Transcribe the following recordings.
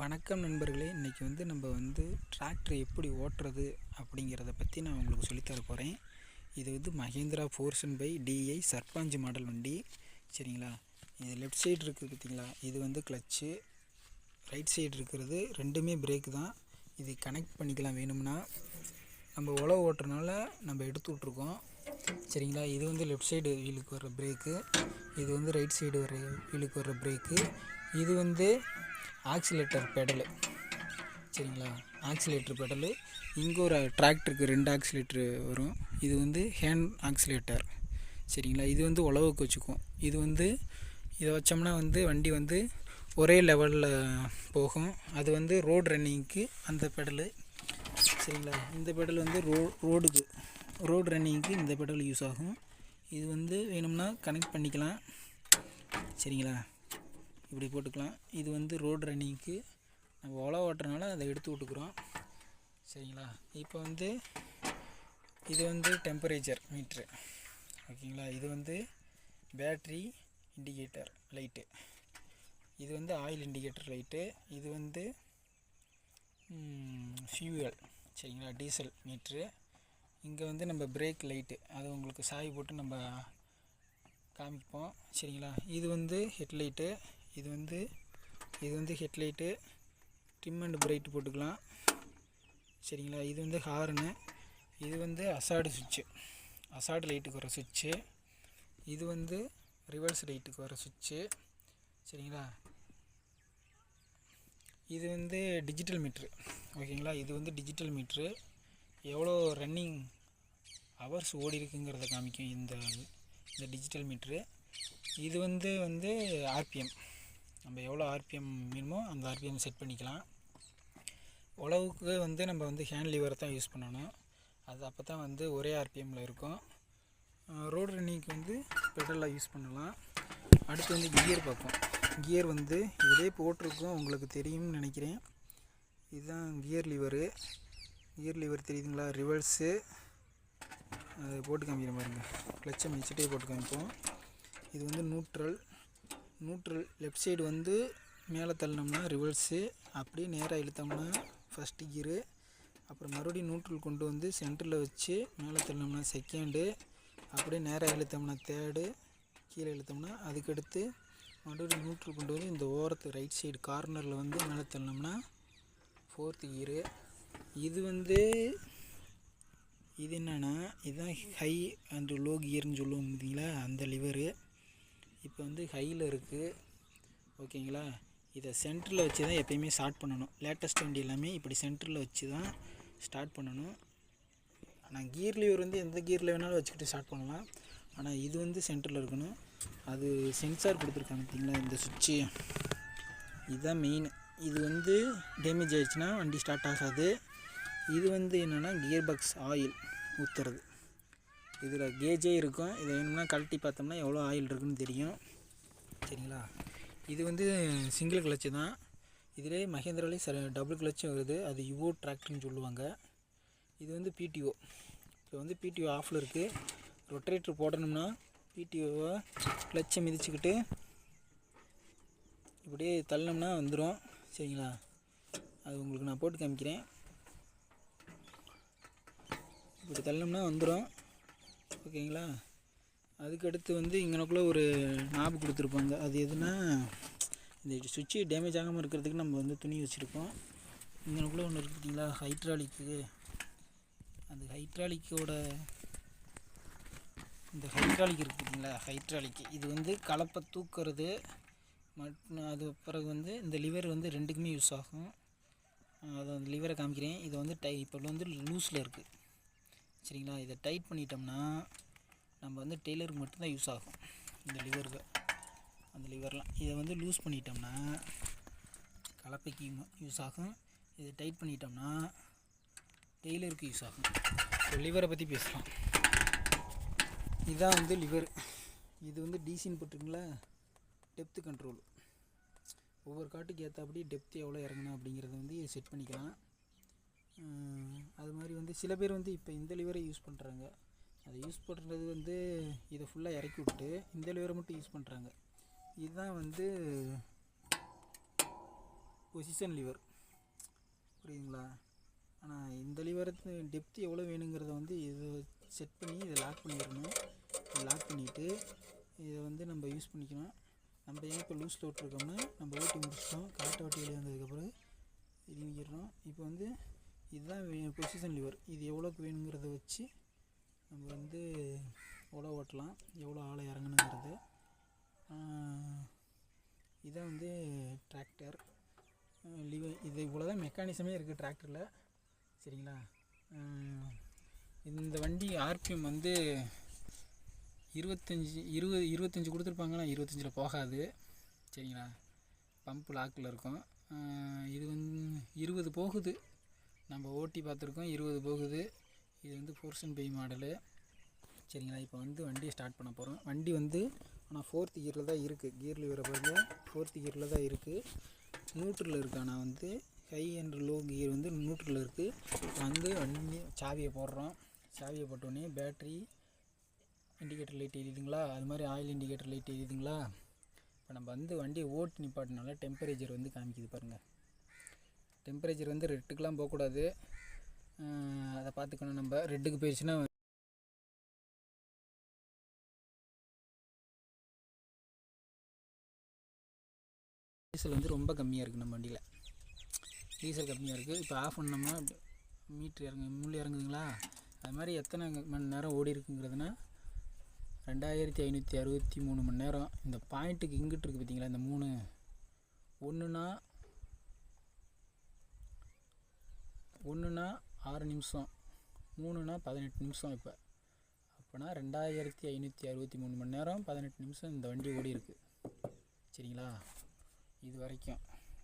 வணக்கம் நண்பர்களே இன்றைக்கி வந்து நம்ம வந்து டிராக்டர் எப்படி ஓட்டுறது அப்படிங்கிறத பற்றி நான் உங்களுக்கு சொல்லித்தர போகிறேன் இது வந்து மஹேந்திரா ஃபோர்சன் பை டிஐ சர்பாஞ்சு மாடல் வண்டி. சரிங்களா? இது லெஃப்ட் சைடு இருக்குது பார்த்திங்களா இது வந்து கிளச்சு ரைட் சைடு இருக்கிறது ரெண்டுமே பிரேக் தான். இது கனெக்ட் பண்ணிக்கலாம் வேணும்னா. நம்ம உழவு ஓட்டுறனால நம்ம எடுத்து விட்ருக்கோம் சரிங்களா? இது வந்து லெஃப்ட் சைடு வீலுக்கு வர்ற பிரேக்கு இது வந்து ரைட் சைடு வர வீலுக்கு வர்ற பிரேக்கு இது வந்து ஆக்சிலேட்டர் பெடலு. சரிங்களா? Accelerator pedal. இங்கே ஒரு டிராக்டருக்கு ரெண்டு ஆக்சிலேட்டர் வரும். இது வந்து ஹேண்ட் ஆக்சிலேட்டர். சரிங்களா? இது வந்து உழவுக்கு வச்சுக்கும். இது வந்து இதை வச்சோம்னா வந்து வண்டி வந்து ஒரே லெவலில் போகும். அது வந்து ரோடு ரன்னிங்க்கு அந்த பெடலு. சரிங்களா? இந்த பெடல் வந்து ரோ ரோடுக்கு ரோடு ரன்னிங்க்கு இந்த பெடல் யூஸ் ஆகும். இது வந்து வேணும்னா கனெக்ட் பண்ணிக்கலாம். சரிங்களா? இப்படி போட்டுக்கலாம். இது வந்து ரோடு ரன்னிங்க்கு நம்ம உழவு ஓட்டுறனால அதை எடுத்து விட்டுக்குறோம். சரிங்களா? இப்போ வந்து இது வந்து டெம்பரேச்சர் மீட்ரு ஓகேங்களா? இது வந்து பேட்ரி இண்டிகேட்டர் லைட்டு இது வந்து ஆயில் இண்டிகேட்டர் லைட்டு இது வந்து ஃபியூவல் சரிங்களா? டீசல் மீட்ரு இங்கே வந்து நம்ம பிரேக் லைட்டு அது உங்களுக்கு சாய் போட்டு நம்ம காமிப்போம். சரிங்களா? இது வந்து ஹெட்லைட்டு இது வந்து இது வந்து ஹெட்லைட்டு. ட்ரிம் அண்ட் பிரைட் போட்டுக்கலாம். சரிங்களா? இது வந்து ஹார்னு. இது வந்து அசாடு சுவிட்சு. அசாடு லைட்டுக்கு வர சுவிட்சு. இது வந்து ரிவர்ஸ் லைட்டுக்கு வர சுவிட்சு. சரிங்களா? இது வந்து டிஜிட்டல் மீட்ரு. ஓகேங்களா? இது வந்து டிஜிட்டல் மீட்ரு. எவ்வளோ ரன்னிங் ஹவர்ஸ் ஓடி இருக்குங்கிறத காமிக்கும் இந்த இந்த டிஜிட்டல் மீட்ரு. இது வந்து வந்து ஆர்பிஎம். நம்ம எவ்வளோ ஆர்பிஎம் வேணுமோ அந்த ஆர்பிஎம் செட் பண்ணிக்கலாம். உழவுக்கு வந்து நம்ம வந்து ஹேண்ட் லீவரை தான் யூஸ் பண்ணணும். அது அப்போ தான் வந்து ஒரே ஆர்பிஎம்மில் இருக்கும். ரோடு ரன்னிங்க்கு வந்து பெட்ரோலாக யூஸ் பண்ணலாம். அடுத்து வந்து கியர் பார்ப்போம். கியர் வந்து இதே போட்டிருக்கோம் உங்களுக்கு தெரியும்னு நினைக்கிறேன். இதுதான் கியர் லிவரு. கியர் லிவர் தெரியுதுங்களா? ரிவர்ஸு. அதை போட்டு காமிக்கிற மாதிரிங்க கிளச்சை மிச்சிட்டே போட்டு காமிப்போம். இது வந்து நியூட்ரல். நியூட்ரல் லெஃப்ட் சைடு வந்து மேலே தள்ளினோம்னா ரிவர்ஸு அப்படியே நேராக இழுத்தோம்னா ஃபஸ்ட்டு கீரு அப்புறம் மறுபடியும் நியூட்ரல் கொண்டு வந்து சென்டரில் வச்சு மேலே தள்ளினோம்னா செகண்டு அப்படியே நேராக இழுத்தோம்னா தேர்டு கீழே இழுத்தோம்னா அதுக்கடுத்து மறுபடியும் நியூட்ரல் கொண்டு வந்து இந்த ஓரத்து ரைட் சைடு கார்னரில் வந்து மேலே தள்ளினோம்னா ஃபோர்த்து கீரு இது வந்து இது என்னென்னா இதுதான் ஹை அண்ட் லோ கியர்னு சொல்லுவோம் பார்த்தீங்களா? அந்த லிவரு இப்போ வந்து ஹையில் இருக்குது ஓகேங்களா? இதை சென்டரில் வச்சு தான் எப்பயுமே ஸ்டார்ட் பண்ணணும். லேட்டஸ்ட் வண்டி எல்லாமே இப்படி சென்டரில் வச்சு தான் ஸ்டார்ட் பண்ணணும். ஆனால் கீர் லீவர் வந்து எந்த கீரில் வேணாலும் வச்சுக்கிட்டு ஸ்டார்ட் பண்ணலாம். ஆனால் இது வந்து சென்டரில் இருக்கணும். அது சென்சார் கொடுத்துருக்காங்க பார்த்தீங்களா? இந்த சுவிட்சு இதுதான் மெயின் இது வந்து டேமேஜ் ஆகிடுச்சுன்னா வண்டி ஸ்டார்ட் ஆகாது. இது வந்து என்னென்னா கியர் பாக்ஸ் ஆயில் ஊற்றுறது இதில் கேஜே இருக்கும். இது வேணும்னா கழட்டி பார்த்தோம்னா எவ்வளோ ஆயில் இருக்குன்னு தெரியும். சரிங்களா? இது வந்து சிங்கிள் கிளச்சு தான். இதிலே மகேந்திராலே ச டபுள் கிளச்சும் வருது. அது யுவோ டிராக்டர்னு சொல்லுவாங்க. இது வந்து பிடிஓ இப்போ வந்து பிடிஓ ஆஃபில் இருக்குது ரொட்டரேட்டர் போடணும்னா பிடிஓவை கிளச்சை மிதிச்சுக்கிட்டு இப்படியே தள்ளினோம்னா வந்துடும் சரிங்களா? அது உங்களுக்கு நான் போட்டு காமிக்கிறேன். இப்படி தள்ளினோம்னா வந்துடும் ஓகேங்களா? அதுக்கடுத்து வந்து இங்கனக்குள்ளே ஒரு நாப் கொடுத்துருப்பாங்க அது எதுனா இந்த சுவிட்சு டேமேஜ் ஆகாமல் இருக்கிறதுக்கு நம்ம வந்து துணி வச்சுருக்கோம் இங்கனக்குள்ளே ஒன்று இருக்குது பார்த்தீங்களா ஹைட்ராலிக்கு அந்த ஹைட்ராலிக்கோட இந்த ஹைட்ராலிக் இருக்குது பார்த்தீங்களா ஹைட்ராலிக் இது வந்து கலப்பை தூக்கிறது மற்றும் அது பிறகு வந்து இந்த லிவர் வந்து ரெண்டுக்குமே யூஸ் ஆகும். அதை அந்த லிவரை காமிக்கிறேன். இது வந்து டை இப்போ வந்து லூஸில் இருக்குது சரிங்களா? இதை டைட் பண்ணிட்டோம்னா நம்ம வந்து டெய்லருக்கு மட்டும்தான் யூஸ் ஆகும். இந்த லிவருக்கு அந்த லிவர்லாம் இதை வந்து லூஸ் பண்ணிட்டோம்னா கலப்பைக்கு யூஸ் ஆகும். இதை டைட் பண்ணிட்டோம்னா டெய்லருக்கு யூஸ் ஆகும். ஸோ லிவரை பற்றி பேசலாம். இதுதான் வந்து லிவர் இது வந்து டிசின்னு போட்டிருக்குங்களா டெப்த்து கண்ட்ரோல் ஒவ்வொரு காட்டுக்கு ஏற்றாப்படி டெப்த் எவ்வளோ இறங்கணும் அப்படிங்கிறத வந்து செட் பண்ணிக்கலாம். அது மாதிரி வந்து சில பேர் வந்து இப்போ இந்த லிவரை யூஸ் பண்ணுறாங்க அதை யூஸ் பண்ணுறது வந்து இதை ஃபுல்லாக இறக்கி விட்டு இந்த லிவரை மட்டும் யூஸ் பண்ணுறாங்க இதுதான் வந்து பொசிஷன் லிவர் புரியுதுங்களா? ஆனால் இந்த லிவரத்து டெப்த் எவ்வளோ வேணுங்கிறத வந்து இது செட் பண்ணி இதை லாக் பண்ணிடணும். லாக் பண்ணிவிட்டு இதை வந்து நம்ம யூஸ் பண்ணிக்கணும். நம்ம ஏன் இப்போ லூஸில் விட்டுருக்கோம்னா நம்ம ஓட்டி முடிச்சிட்டோம். காட்டை ஓட்டி வெளியே வந்ததுக்கப்புறம் இது இப்போ வந்து இதுதான் பொசிஷன் லிவர் இது எவ்வளோக்கு வேணுங்கிறத வச்சு நம்ம வந்து உழவு ஓட்டலாம். எவ்வளோ ஆளை இறங்கணுங்கிறது. இதான் வந்து டிராக்டர் லிவர் இது இவ்வளோ தான் மெக்கானிசமே இருக்குது டிராக்டரில் சரிங்களா இந்த வண்டி ஆர்பிஎம் வந்து இருபத்தஞ்சி இருபது இருபத்தஞ்சி கொடுத்துருப்பாங்கன்னா இருபத்தஞ்சில் போகாது. சரிங்களா? பம்ப் லாக்கில் இருக்கும். இது வந்து இருபது போகுது. நம்ம ஓட்டி பார்த்துருக்கோம் இருபது போகுது. இது வந்து ஃபோர்ஷன் பை மாடலு சரிங்களா இப்போ வந்து வண்டியை ஸ்டார்ட் பண்ண போகிறோம் வண்டி வந்து ஆனால் ஃபோர்த் கியரில் தான் இருக்குது கியர் லிவரை பாருங்க ஃபோர்த் கியரில் தான் இருக்குது நியூட்ரில் இருக்கு ஆனால் வந்து ஹை அண்ட் லோ கியர் வந்து நியூட்ரில் இருக்குது வந்து வண்டி சாவியை போடுறோம். சாவியை போட்டோடனே பேட்ரி இண்டிகேட்டர் லைட் எரியுதுங்களா? அது மாதிரி ஆயில் இண்டிகேட்டர் லைட் எரியுதுங்களா? இப்போ நம்ம வந்து வண்டியை ஓட்டு நிப்பாட்டினால டெம்பரேச்சர் வந்து காமிக்குது பாருங்கள் டெம்பரேச்சர் வந்து ரெட்டுக்கெலாம் போகக்கூடாது. அதை பார்த்துக்கணும் நம்ம. ரெட்டுக்கு போயிடுச்சுன்னா டீசல் வந்து ரொம்ப கம்மியாக இருக்குது நம்ம வண்டியில். டீசல் கம்மியாக இருக்குது இப்போ ஆஃப் பண்ணோம்னா மீட்ரு இறங்கு முள் இறங்குதுங்களா? அது மாதிரி எத்தனை மணி நேரம் ஓடி இருக்குங்கிறதுனா ரெண்டாயிரத்தி ஐநூற்றி அறுபத்தி மூணு மணி நேரம் இந்த பாயிண்ட்டுக்கு இங்கிட்டு இருக்குது பார்த்தீங்களா இந்த மூணு ஒன்றுனா ஒன்றுனா ஆறு நிமிஷம் மூணுனா பதினெட்டு நிமிஷம் இப்போ. அப்போனா ரெண்டாயிரத்தி ஐநூற்றி அறுபத்தி மூணு மணி நேரம் பதினெட்டு நிமிஷம் இந்த வண்டி ஓடி இருக்கு. சரிங்களா? இது வரைக்கும்.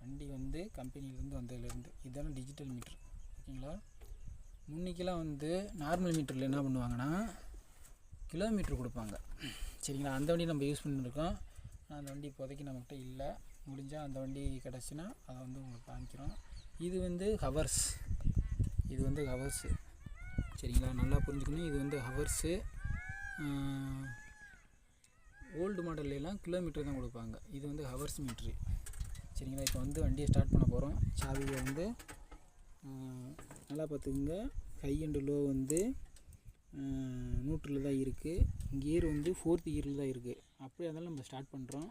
வண்டி வந்து கம்பெனிலேருந்து வந்ததுலேருந்து. இதுதானே டிஜிட்டல் மீட்ரு ஓகேங்களா? முன்னைக்கெல்லாம் வந்து நார்மல் மீட்டரில் என்ன பண்ணுவாங்கன்னா கிலோமீட்டர் கொடுப்பாங்க. சரிங்களா? அந்த வண்டி நம்ம யூஸ் பண்ணிருக்கோம். ஆனால் அந்த வண்டி இப்போதைக்கு நம்மக்கிட்ட இல்லை. முடிஞ்சால் அந்த வண்டி கிடச்சின்னா அதை வந்து உங்களுக்கு காமிக்கிறோம். இது வந்து ஹவர்ஸ். இது வந்து ஹவர்ஸு. சரிங்களா? நல்லா புரிஞ்சுக்கணும். இது வந்து ஹவர்ஸு. ஓல்டு மாடல்லாம் கிலோமீட்டர் தான் கொடுப்பாங்க. இது வந்து ஹவர்ஸ் மீட்ரு. சரிங்களா? இப்போ வந்து வண்டியை ஸ்டார்ட் பண்ண போகிறோம் சாவியை வந்து நல்லா பார்த்துக்குங்க. ஹை அண்டு லோ வந்து நூற்றில் தான் இருக்குது கியர் வந்து ஃபோர்த் கியரில் தான் இருக்குது அப்படியே இருந்தாலும் நம்ம ஸ்டார்ட் பண்ணுறோம்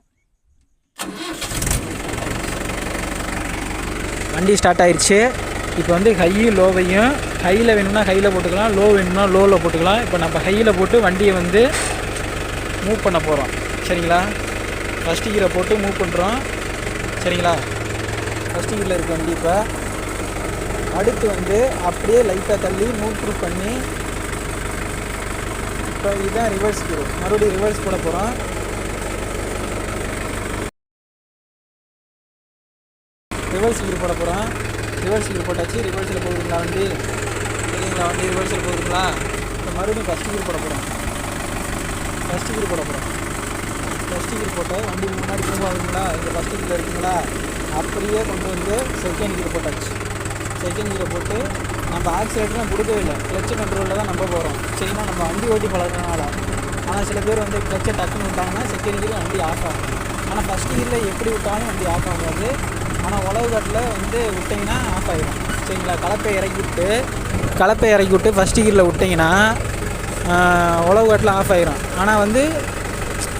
வண்டி ஸ்டார்ட் ஆயிடுச்சு இப்போ வந்து ஹையும் லோவையும் ஹையில் வேணும்னா ஹையில் போட்டுக்கலாம் லோ வேணும்னா லோவில் போட்டுக்கலாம். இப்போ நம்ம ஹையில் போட்டு வண்டியை வந்து மூவ் பண்ண போகிறோம் சரிங்களா? ஃபஸ்ட்டு கீரை போட்டு மூவ் பண்ணுறோம் சரிங்களா? ஃபஸ்ட்டு கீரில் இருக்க வண்டி இப்போ அடுத்து வந்து அப்படியே லைட்டாக தள்ளி மூவ் த்ரூ பண்ணி இப்போ இதுதான் ரிவர்ஸ் கீர் மறுபடியும் ரிவர்ஸ் போட போகிறோம் ரிவர்ஸ் கீர் போட போகிறோம் ரிவர்ஸ் கீர் போட்டாச்சு. ரிவர்ஸில் போகுதுங்களா வண்டி சரிங்களா? வண்டி ரிவர்ஸில் போகுதுங்களா இப்போ மறுபடியும் ஃபஸ்ட்டு கீர் போட போகிறோம் ஃபஸ்ட்டு கீர் போட போகிறோம் ஃபஸ்ட்டு கீர் போட்டால் வண்டி முன்னாடி திரும்ப ஆகுதுங்களா இந்த ஃபஸ்ட்டு கீரில் இருக்குங்களா அப்படியே கொண்டு வந்து செகண்ட் கீர் போட்டாச்சு. செகண்ட் கீரை போட்டு நம்ம ஆக்சிலேட்டர்லாம் கொடுக்கவே இல்லை. கிளச்சு கண்ட்ரோலில் தான் நம்ம போகிறோம் சரிங்களா? நம்ம வண்டி ஓட்டி பழகிறதுனால. ஆனால் சில பேர் வந்து கிளச்சை டக்குன்னு விட்டாங்கன்னா செகண்ட் கீரை வண்டி ஆஃப் ஆகும். ஃபஸ்ட் இயரில் எப்படி விட்டாலும் வண்டி ஆஃப் ஆகாது. ஆனால் உழவு கட்டில் வந்து விட்டிங்கன்னா ஆஃப் ஆகிடும் சரிங்களா? கலப்பை இறக்கி விட்டு கலப்பை இறக்கி விட்டு ஃபஸ்ட் கீரில் விட்டிங்கன்னா உழவு கட்டில் ஆஃப் ஆகிரும் ஆனால் வந்து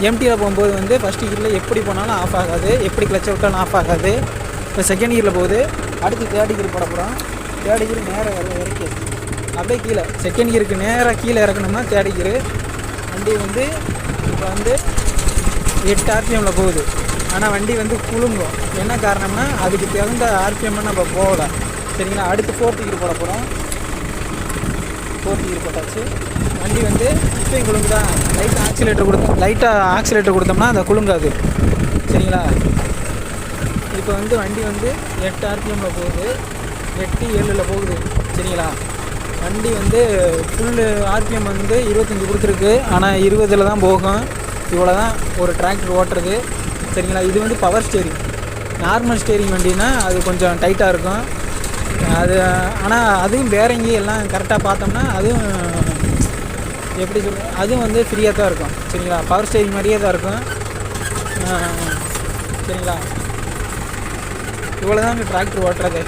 எம்டியில் போகும்போது வந்து ஃபஸ்ட் கீரில் எப்படி போனாலும் ஆஃப் ஆகாது. எப்படி கிளச்சை விட்டாலும் ஆஃப் ஆகாது. இப்போ செகண்ட் கீரில் போகுது. அடுத்து தேர்ட் கீர் போட போகிறோம் தேர்ட் கீர் நேராக இற இறக்கி அப்படியே கீழே. செகண்ட் கீருக்கு நேராக கீழே இறக்கணும்னா தேர்ட் கீரு வண்டி வந்து இப்போ வந்து எட்டு ஆர்பிஎம்மில் போகுது. ஆனால் வண்டி வந்து குலுங்கும். என்ன காரணம்னா அதுக்கு தகுந்த ஆர்பிஎம் நம்ம போகல. சரிங்களா? அடுத்து ஃபோர்த் கீர் போட போகிறோம் ஃபோர்த் கீர் போட்டாச்சு. வண்டி வந்து இப்போயும் குலுங்குதா? லைட்டாக ஆக்சிலேட்டர் கொடுத்தோம். லைட்டாக ஆக்சிலேட்டர் கொடுத்தோம்னா அந்த குலுங்காது. சரிங்களா? இப்போ வந்து வண்டி வந்து எட்டு ஆர்பிஎம்மில் போகுது. எட்டு ஏழில் போகுது. சரிங்களா? வண்டி வந்து ஃபுல்லு ஆர்பிஎம் வந்து இருபத்தஞ்சி கொடுத்துருக்கு. ஆனால் இருபதில் தான் போகும். இவ்வளோ தான் ஒரு டிராக்டர் ஓட்டுறது. சரிங்களா? இது வந்து பவர் ஸ்டேரிங் நார்மல் ஸ்டேரிங் வண்டினா அது கொஞ்சம் டைட்டாக இருக்கும். அது ஆனால் அதுவும் பேரங்கி எல்லாம் கரெக்டாக பார்த்தோம்னா அதுவும் எப்படி சொல்கிறது அதுவும் வந்து ஃப்ரீயாக தான் இருக்கும். சரிங்களா? பவர் ஸ்டேரிங் மாதிரியே தான் இருக்கும். சரிங்களா? இவ்வளோ தான் டிராக்டர் ஓட்டுறது.